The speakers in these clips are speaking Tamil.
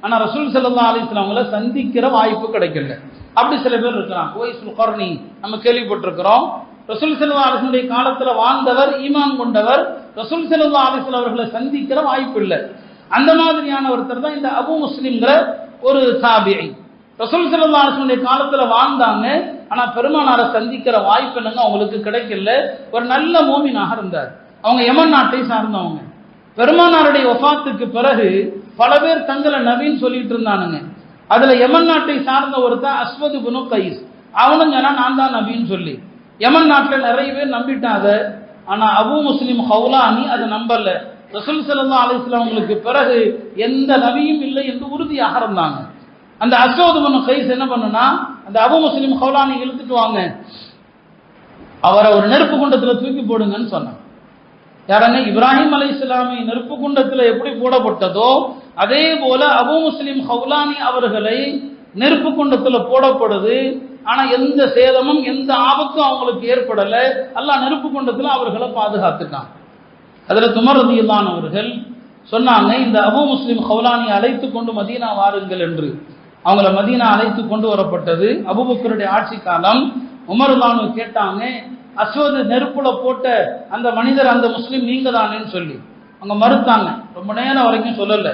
ஆனா ரசூல் சல்லா அலிஸ்லாம் அவங்கள சந்திக்கிற வாய்ப்பு கிடைக்கல. அப்படி சில பேர் இருக்கிறான் ஓய்சுல் கொர்னி நம்ம கேள்விப்பட்டிருக்கிறோம். ரசூல் செல்லா அலிஸ்லுடைய காலத்துல வாழ்ந்தவர் ஈமான் கொண்டவர் ரசூல் செல்வா அலிஸ்லாம் அவர்களை சந்திக்கிற வாய்ப்பு இல்லை. அந்த மாதிரியான ஒருத்தர் தான் இந்த அபு முஸ்லிம்ங்கிற ஒரு சாபியை ரசூல் செல்வா அலிஸ்லுடைய காலத்துல வாழ்ந்தாங்க. ஆனா பெருமானாரை சந்திக்கிற வாய்ப்பு என்னங்க அவங்களுக்கு கிடைக்கல. ஒரு நல்ல மோமினாக இருந்தார். அவங்க யமன் நாட்டை சார்ந்தவங்க. பெருமானாருடைய ஒஃபாத்துக்கு பிறகு பல பேர் தங்களை நபின்னு சொல்லிட்டு இருந்தானுங்க. அதுல யமன் நாட்டை சார்ந்த ஒருத்தன் அஸ்வது குனு கைஸ். அவனும் சொன்னா நான் தான் நபின்னு சொல்லி. யமன் நாட்டில் நிறைய பேர் நம்பிட்டான் அதை ஆனா அபு முஸ்லிம் ஹவுலானி அதை நம்பல. ரசூல் சல்லா அலிஸ்லாம் அவங்களுக்கு பிறகு எந்த நபியும் இல்லை என்று உறுதியாக இருந்தாங்க. அந்த அஸ்வது குனு கைஸ் என்ன பண்ணுனா அந்த அபு முஸ்லிம் ஹவுலானி இழுத்துட்டு வாங்க. அவரை ஒரு நெருப்பு குண்டத்துல தூக்கி போடுங்கன்னு சொன்னான் யாரன்னா இப்ராஹிம் அலை இஸ்லாமை நெருப்பு குண்டத்தில் எப்படி போடப்பட்டதோ அதே போல அபு முஸ்லிம் ஹவுலானி அவர்களை நெருப்பு குண்டத்தில் போடப்படுது. ஆனா எந்த சேதமும் எந்த ஆபத்தும் அவங்களுக்கு ஏற்படல. அல்லாஹ் நெருப்பு குண்டத்தில் அவர்களை பாதுகாத்துட்டான். அதுல துமரதியில்லான் அவர்கள் சொன்னாங்க இந்த அபு முஸ்லிம் ஹவுலானி அழைத்து கொண்டு மதீனா வாருங்கள் என்று. அவங்கள மதீனா அழைத்து கொண்டு வரப்பட்டது. அபுபக்கருடைய ஆட்சி காலம் உமருல்லானு கேட்டாங்க அஸ்வது நெருப்புல போட்ட அந்த மனிதர் அந்த முஸ்லீம் நீங்க தானேன்னு சொல்லி. அவங்க மறுத்தாங்க. ரொம்ப நேரம் வரைக்கும் சொல்லலை.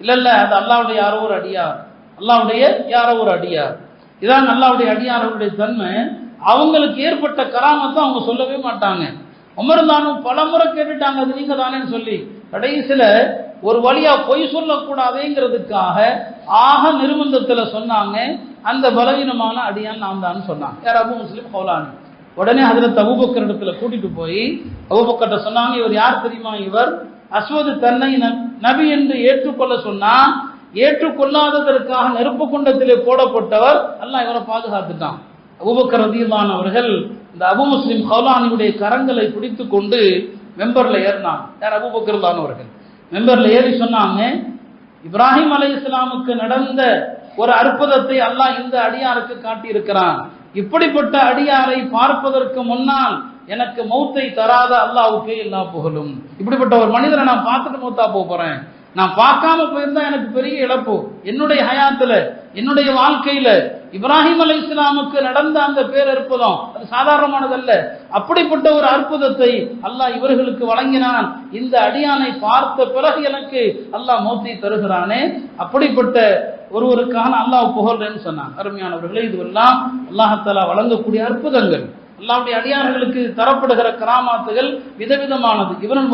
இல்ல இல்ல அது அல்லாவுடைய யாரோ ஒரு அடியார். அல்லாவுடைய யாரோ ஒரு அடியார். இதான் அல்லாவுடைய அடியாரவருடைய தன்மை. அவங்களுக்கு ஏற்பட்ட கராமத்தை அவங்க சொல்லவே மாட்டாங்க. அமர்ந்தானும் பல முறை கேட்டுட்டாங்க அது நீங்க தானேன்னு சொல்லி. கடைசியில ஒரு வழியா பொய் சொல்லக்கூடாதேங்கிறதுக்காக ஆக நிர்பந்தத்துல சொன்னாங்க. அந்த பலவீனமான அடியான் நாம் தான் சொன்னாங்க. யார்? அபு முஸ்லிம் ஹவுலானி உடனே அதில் தகுபக்கர் இடத்துல கூட்டிட்டு போய் அபுபக்கர்ட்ட சொன்னாங்க இவர் யார் தெரியுமா? இவர் அஸ்வது தன்னை நபி என்று ஏற்றுக்கொள்ள சொன்னா ஏற்றுக்கொள்ளாததற்காக நெருப்பு குண்டத்திலே போடப்பட்டவர் அல்லாஹ் இவரை பாதுகாத்துட்டான். அபுபக்கர் ரதியுல்லான் அவர்கள் இந்த அபு முஸ்லிம் ஹவுலானியுடைய கரங்களை பிடித்து கொண்டு மெம்பர்ல ஏறினான் யார்? அபுபக்கர் தான் அவர்கள். மெம்பர்ல ஏறி சொன்னாங்க இப்ராஹிம் அலை இஸ்லாமுக்கு நடந்த ஒரு அற்புதத்தை அல்லாஹ் இந்த அடியாருக்கு காட்டியிருக்கிறான். இப்படிப்பட்ட அடியாரை பார்ப்பதற்கு முன்னால் எனக்கு மௌத்தை தராத அல்லாவுக்கே எல்லா புகழும். இப்படிப்பட்ட ஒரு மனிதரை நான் பார்த்துட்டு மௌத்தா போறேன். நான் பார்க்காம போயிருந்தா எனக்கு பெரிய இழப்பு. என்னுடைய ஹயாத்துல என்னுடைய வாழ்க்கையில இப்ராஹிம் அலை இஸ்லாமுக்கு நடந்த அந்த பேர் அற்புதம் அது சாதாரணமானதல்ல. அப்படிப்பட்ட ஒரு அற்புதத்தை அல்லாஹ் இவர்களுக்கு வழங்கினான். இந்த அடியானை பார்த்த பிறகு எனக்கு அல்லாஹ் மௌத்தை தருகிறானே. அப்படிப்பட்ட ஒருவருக்கான அல்லாஹ் புகழ்றேன்னு சொன்னான். அருமையானவர்களே இதுவெல்லாம் அல்லாஹத்தாலா வழங்கக்கூடிய அற்புதங்கள். அல்லாவுடைய அடியார்களுக்கு தரப்படுகிற கிராமத்துகள் விதவிதமானது. இவரன்